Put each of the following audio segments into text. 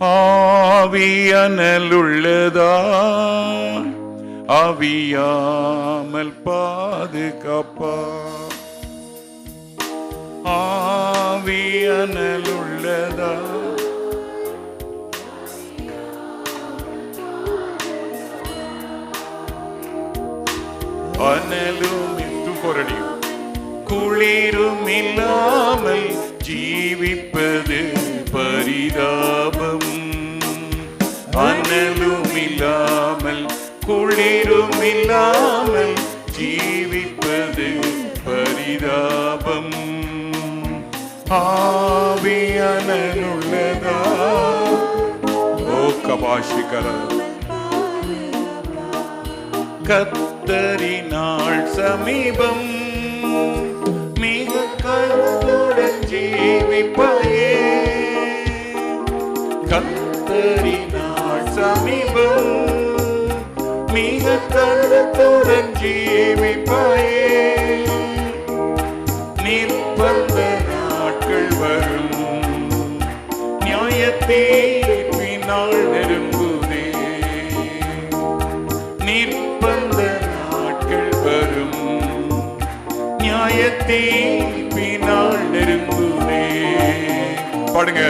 ஆவியனலுள்ளதா ஆவியாமல் பாதுகாப்பா. ஆவியனலுள்ளதா அனலும் இந்து தூக்கோரடியும் குளிரும் இல்லாமல் ஜீவிப்பது பரிதாபம். அனலும் இல்லாமல் குளிரும் இல்லாமல் ஜீவிப்பது பரிதாபம். ஆவியனனுள்ளதா ஓ கபாஷிகர கத்தரினாள் சமீபம் மிக கருத்துடன் ஜீவிப்பாயே கத்தரினாள் சமீபம் மிக தடுத்துடன் ஜீவிப்பாயே நிர்பந்த நாட்கள் வரும். நியாயத்தே பின்னால் நெருங்குதே நிர்பந்த நாட்கள் வரும். நியாயத்தே பின்னால் நெருங்குதே பாடுங்க.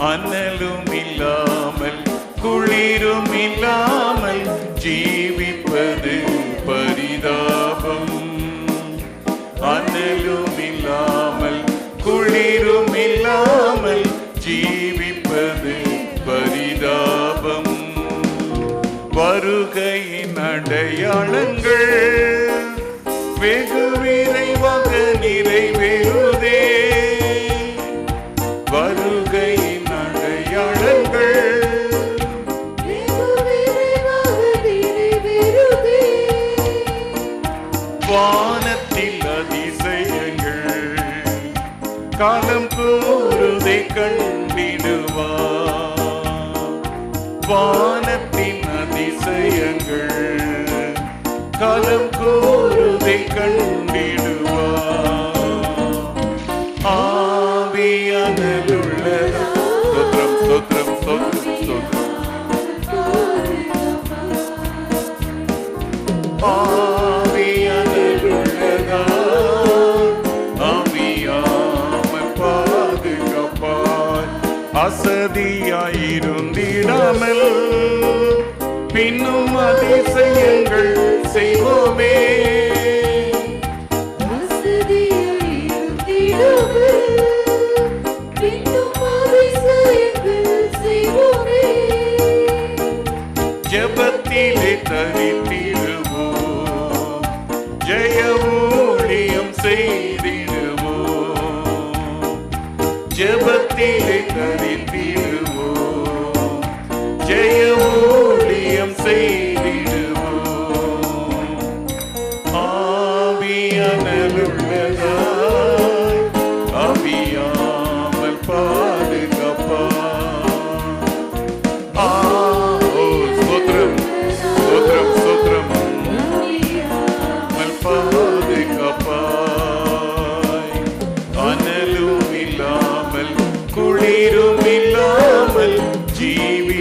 அனலும் இல்லாமல் குளிரும் இல்லாமல் ஜீவிப்பது பரிதாபம். அனலும் இல்லாமல் குளிரும் இல்லாமல் ஜீவிப்பது பரிதாபம். வருகையின் அடையாளங்கள் வெகு காலம் கூறுதை கண்டிடுவா. வானத்தின் அதிசயங்கள் காலம் கூறுதை கண்டிடுவா. ஆவியானலுள்ளதா ஸ்தோத்திரம் ஸ்தோத்திரம் ஸ்தோத்திரம் ஸ்தோத்திரம். ஆ அசதியாயிருந்திடாமல் பின்னும் அதிசயங்கள் செய்வோமே. ஜபத்திலே தரித்திடுவோம் ஜபத்திலே தரித்திடுவோம் കുളിരുമില്ലാമൽ ജീവി